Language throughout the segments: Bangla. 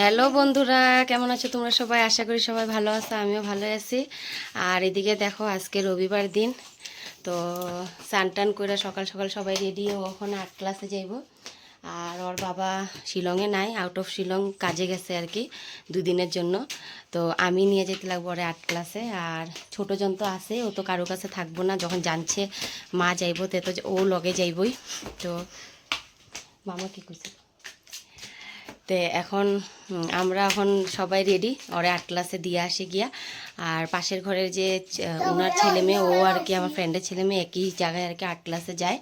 হ্যালো বন্ধুরা, কেমন আছো তোমরা সবাই? আশা করি সবাই ভালো আছো, আমিও ভালো আছি। আর এদিকে দেখো, আজকে রবিবার দিন, তো স্নান টান করে সকাল সকাল সবাই রেডি ওখানে আর্ট ক্লাসে যাইব। আর ওর বাবা শিলংয়ে নাই আউট অফ শিলং কাজে গেছে আর কি, দুদিনের জন্য। তো আমি নিয়ে যেতে লাগবো ওরে আর্ট ক্লাসে আর ছোটো জন তো আছে, ও তো কারও কাছে থাকব না, যখন জানছে মা যাইবো, তে তো ও লগে যাইবই। তো মামা কী করছে? তে এখন আমরা এখন সবাই রেডি ওরে আট ক্লাসে দিয়ে আসি গিয়া। আর পাশের ঘরের যে ওনার ছেলে মেয়ে, ও আর কি আমার ফ্রেন্ডের ছেলে মেয়ে, একই জায়গায় আর কি আট ক্লাসে যায়।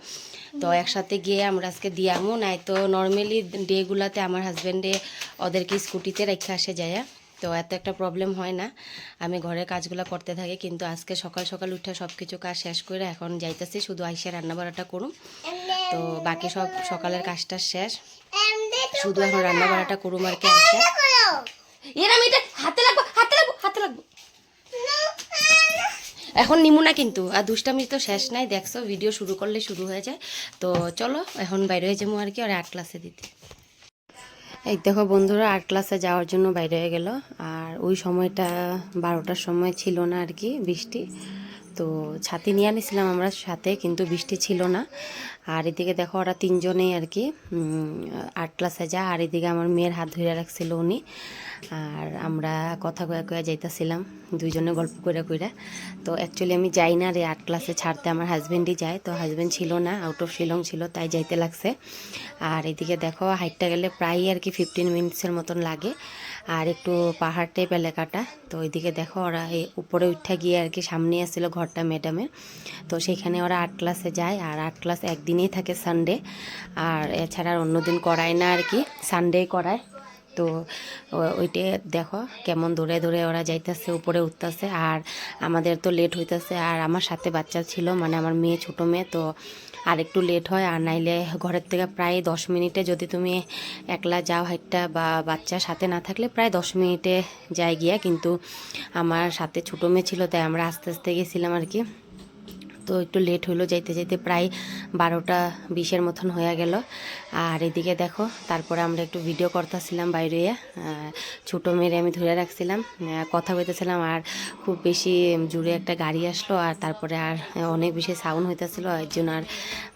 তো একসাথে গিয়ে আমরা আজকে দিয়ে আমো নাই তো নর্মালি ডেগুলাতে আমার হাজব্যান্ডে ওদেরকে স্কুটিতে রেখে আসে যায় তো এত একটা প্রবলেম হয় না। আমি ঘরের কাজগুলো করতে থাকি, কিন্তু আজকে সকাল সকাল উঠে সব কিছু কাজ শেষ করে এখন যাইতেছি, শুধু আইসে রান্না বাড়াটা করুম। তো বাকি সব সকালের কাজটা শেষ। শুধু এখন রান্না বাড়াটা করুম আর কি এর আমি এটা হাতে লাগবো হাতে লাগবো হাতে লাগবো। এখন নিমু না কিন্তু আর দুষ্টামি তো শেষ নাই দেখছ ভিডিও শুরু করলে শুরু হয়ে যায়। তো চলো এখন বাইরে হয়ে যাব আর কি আর আর্ট ক্লাসে দিতে। এই দেখো বন্ধুরা আর্ট ক্লাসে যাওয়ার জন্য বাইরে হয়ে গেল আর ওই সময়টা বারোটার সময় ছিল না আর কি বৃষ্টি। তো ছাতি নিয়ে আনিছিলাম আমরা সাথে, কিন্তু বৃষ্টি ছিল না। আর এদিকে দেখো ওরা তিনজনেই আর কি আর্ট ক্লাসে যা আর এদিকে আমার মেয়ের হাত ধরে রাখছিল উনি। আর আমরা কথা কয়ে কয়ে যাইতাছিলাম, দুইজনে গল্প করে কইরা। তো অ্যাকচুয়ালি আমি যাই না রে আর্ট ক্লাসে ছাড়তে আমার হাজব্যান্ডই যায়। তো হাজব্যান্ড ছিল না আউট অফ শিলং ছিল, তাই যাইতে লাগছে। আর এদিকে দেখো হাইটটা গেলে প্রায় আর কি ফিফটিন মিনিটসের মতন লাগে। আর একটু পাহাড় টাইপ এলাকাটা। তো ওইদিকে দেখো ওরা এই উপরে উঠে গিয়ে আর কি সামনে আসছিল ঘরটা ম্যাডামের। তো সেখানে ওরা আট ক্লাসে যায় আর আট ক্লাস একদিনেই থাকে সানডে আর এছাড়া আর অন্যদিন করায় না আর কি সানডেই করায়। তো ওইটা দেখো কেমন দৌড়ে দৌড়ে ওরা যাইতেছে, উপরে উঠতেছে আর আমাদের তো লেট হইতেছে আর আমার সাথে বাচ্চা ছিল মানে আমার মেয়ে ছোট মেয়ে, তো আর একটু লেট হয় আর নাইলে ঘরের থেকে প্রায় দশ মিনিটে যদি তুমি একলা যাও হাইটটা বা বাচ্চা সাথে না থাকলে প্রায় দশ মিনিটে যাই গিয়া, কিন্তু আমার সাথে ছোটো মেয়ে ছিল, তাই আমরা আস্তে আস্তে গেছিলাম আর কি। তো একটু লেট হলো যাইতে যাইতে প্রায় বারোটা বিশের মতন হয়ে গেল। আর এদিকে দেখো, তারপরে আমরা একটু ভিডিও করতেছিলাম বাইরে ছোটো মেয়েরে আমি ধরে রাখছিলাম। কথা বলতেছিলাম আর খুব বেশি জুড়ে একটা গাড়ি আসলো আর তারপরে আর অনেক বেশি সাউন্ড হইতেছিলো এর জন্য আর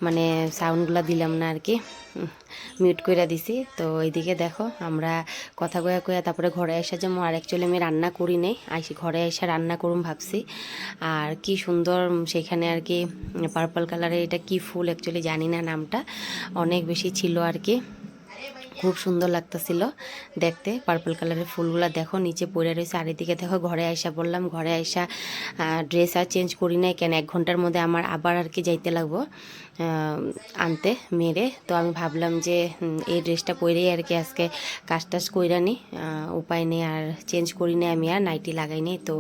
মানে সাউন্ডগুলো দিলাম না আর কি। মিউট করে দিছি। তো এইদিকে দেখো, আমরা কথা কয়া কয়া তারপরে ঘরে এসে যেমন আর অ্যাকচুয়ালি আমি রান্না করি নেই, আইসি ঘরে এসে রান্না করুম ভাবছি। আর কি সুন্দর সেখানে আর কি, পার্পল কালারের এটা কি ফুল অ্যাকচুয়ালি জানি না নামটা, অনেক বেশি ছিল আর কি। খুব সুন্দর লাগতেছিল দেখতে, পার্পল কালারের ফুলগুলো দেখো, নিচে পড়ে রয়েছে। আর এদিকে দেখো, ঘরে আইসা বললাম, ঘরে আইসা ড্রেস আর চেঞ্জ করি নাই কেন, এক ঘণ্টার মধ্যে আমার আবার আর কি যাইতে লাগবো। আনতে মেরে। তো আমি ভাবলাম যে এই ড্রেসটা পরেই আর কি আজকে কাজ টাজ কইরা নি। উপায় নেই আর চেঞ্জ করি নাই আমি আর নাইটি লাগাই নি তো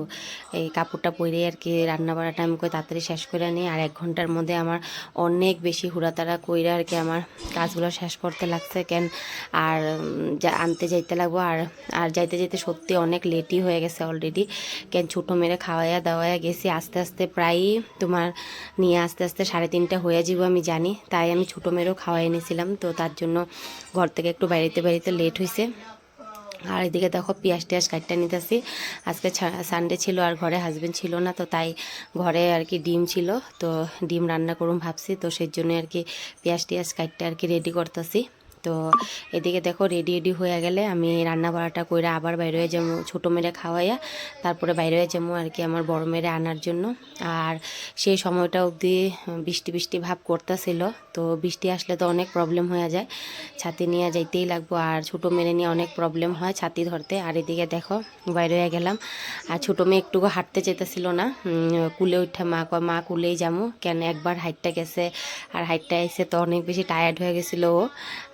এই কাপড়টা পরেই আর কি রান্না বাড়াটা আমি কই তাড়াতাড়ি শেষ করে নিই আর এক ঘণ্টার মধ্যে আমার অনেক বেশি হুড়াতাড়া কইরা আর কি আমার কাজগুলো শেষ করতে লাগছে। কেন? আর যা, আনতে যাইতে লাগবো। আর আর যাইতে যাইতে সত্যি অনেক লেটই হয়ে গেছে অলরেডি কেন? ছোটো মেরে খাওয়াইয়া দাওয়াইয়া গেছি। আস্তে আস্তে প্রায়ই তোমার নিয়ে আস্তে আস্তে সাড়ে তিনটা হয়ে যাব আমি জানি, তাই আমি ছোটো মেয়েরও খাওয়াই এনেছিলাম। তো তার জন্য ঘর থেকে একটু বাড়িতে বাড়িতে লেট হয়েছে আর এদিকে দেখো পেঁয়াজ টিয়াজ কাটটা নিতেছি। আজকে সানডে ছিল আর ঘরে হাজবেন্ড ছিল না, তো তাই ঘরে আর কি ডিম ছিল। তো ডিম রান্না করুন ভাবছি, তো সেই জন্য আর কি পেঁয়াজ টিয়াজ কাটটা আর কি রেডি করতেছি। তো এদিকে দেখো রেডি রেডি হয়ে গেলে আমি রান্না বাড়াটা কইরা আবার বাইরে হয়ে যাব ছোটো মেরে খাওয়াইয়া। তারপরে বাইরে হয়ে যাব আর কি আমার বড় মেরে আনার জন্য। আর সেই সময়টা অবধি বৃষ্টি বৃষ্টি ভাব করতেছিল। তো বৃষ্টি আসলে তো অনেক প্রবলেম হয়ে যায়। ছাতি নিয়ে যাইতেই লাগবো। আর ছোটো মেরে নিয়ে অনেক প্রবলেম হয় ছাতি ধরতে। আর এদিকে দেখো বাইরে হয়ে গেলাম। আর ছোটো মেয়ে একটুকু হাঁটতে চেতেছিল না। কুলে উঠে মা কয়, মা, কুলেই যাব কেন একবার হাইটটা গেছে। আর হাইটটা এসে তো অনেক বেশি টায়ার্ড হয়ে গেছিল ও।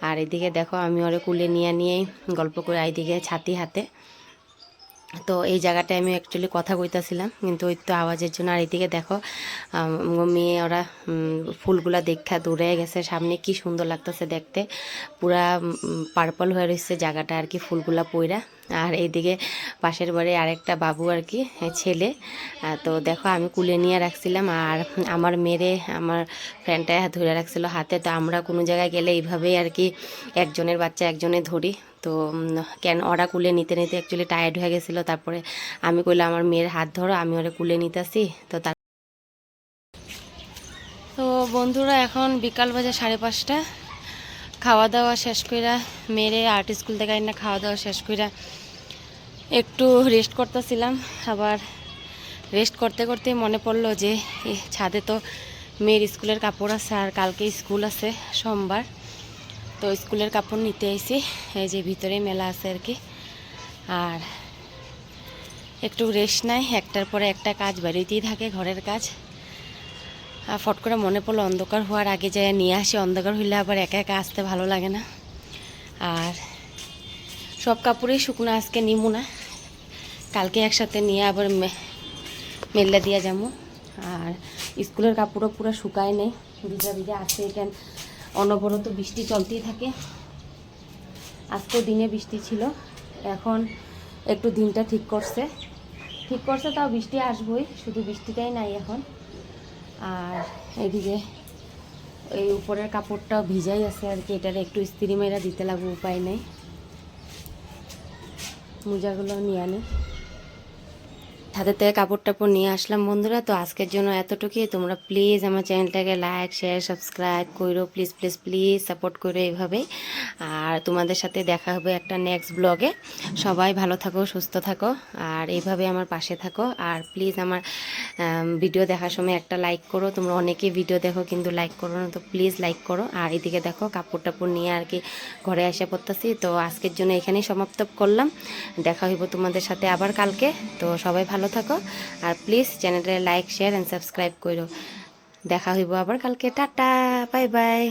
আর এদিকে দেখো আমি ওরে কুলে নিয়ে নিয়েই গল্প করে এইদিকে ছাতি হাতে। তো এই জায়গাটায় আমি অ্যাকচুয়ালি কথা কইতাছিলাম, কিন্তু ওই তো আওয়াজের জন্য। আর এদিকে দেখো মেয়ে ওরা ফুলগুলা দেখা দূরে গেছে, সামনে কি সুন্দর লাগতেছে দেখতে। পুরা পার্পল হয়ে রয়েছে জায়গাটা আর কি, ফুলগুলা পইরা। আর এইদিকে পাশের বাড়ি আরেকটা বাবু আর কি ছেলে। তো দেখো, আমি কুলে নিয়ে রাখছিলাম, আর আমার মেরে, আমার ফ্রেন্ডটা ধরে রাখছিল হাতে। তো আমরা কোনো জায়গায় গেলে এইভাবেই আর কি, একজনের বাচ্চা একজনে ধরি। তো কেন ওরা কুলে নিতে নিতে অ্যাকচুয়ালি টায়ার্ড হয়ে গেছিল। তারপরে আমি কইলাম, আমার মেয়ের হাত ধরো, আমি ওরা কুলে নিতেছি। তো তার তো বন্ধুরা, এখন বিকাল বাজে সাড়ে পাঁচটা। খাওয়া দাওয়া শেষ কইরা মেরে আর্ট স্কুল থেকে না খাওয়া দাওয়া শেষ কইরা একটু রেস্ট করতেছিলাম। আবার রেস্ট করতে করতে মনে পড়ল যে ছাদে তো মেয়ের স্কুলের কাপড় আছে আর কালকে স্কুল আছে, সোমবার। তো স্কুলের কাপড় নিতে আইছি, এই যে ভিতরে মেলা আছে আর কি। আর একটু রেস্ট নাই, একটার পরে একটা কাজ বাড়িতেই থাকে, ঘরের কাজ। আর ফট করে মনে পড়ল অন্ধকার হওয়ার আগে যায় নিয়ে আসি, অন্ধকার হইলে আবার একা একা আসতে ভালো লাগে না। আর সব কাপড়ই শুকনো, আজকে নিমু না। কালকে একসাথে নিয়ে আবার মে- মেললে দিয়ে যাব আর স্কুলের কাপড়ও পুরো শুকায় নেই, ভিজা ভিজা আছে কেন অনবরত বৃষ্টি চলতেই থাকে। আজকেও দিনে বৃষ্টি ছিল, এখন একটু দিনটা ঠিক করছে। ঠিক করছে তাও বৃষ্টি আসবই, শুধু বৃষ্টিটাই নাই এখন। আর এদিকে এই উপরের কাপড়টাও ভিজাই আছে আর কি, এটার একটু স্ত্রী মেরা দিতে লাগবে, উপায় নেই। মোজাগুলো নিয়ে আনি। ছাদের থেকে কাপড় টাপড় নিয়ে আসলাম। বন্ধুরা, তো আজকের জন্য এতটুকুই। তোমরা প্লিজ আমার চ্যানেলটাকে লাইক শেয়ার সাবস্ক্রাইব করো প্লিজ প্লিজ প্লিজ সাপোর্ট করো এইভাবেই। আর তোমাদের সাথে দেখা হবে একটা নেক্সট ব্লগে সবাই ভালো থাকো, সুস্থ থাকো, আর এইভাবে আমার পাশে থাকো। আর প্লিজ আমার ভিডিও দেখার সময় একটা লাইক করো। তোমরা অনেকেই ভিডিও দেখো কিন্তু লাইক করো না, তো প্লিজ লাইক করো। আর এদিকে দেখো কাপড় টাপড় নিয়ে আর কি ঘরে এসে পড়তেছি। তো আজকের জন্য এখানেই সমাপ্ত করলাম। দেখা হইব তোমাদের সাথে আবার কালকে। তো সবাই ভালো থাকো। আর প্লিজ চ্যানেলটা লাইক শেয়ার অ্যান্ড সাবস্ক্রাইব করো দেখা হইব আবার কালকে। Tata bye bye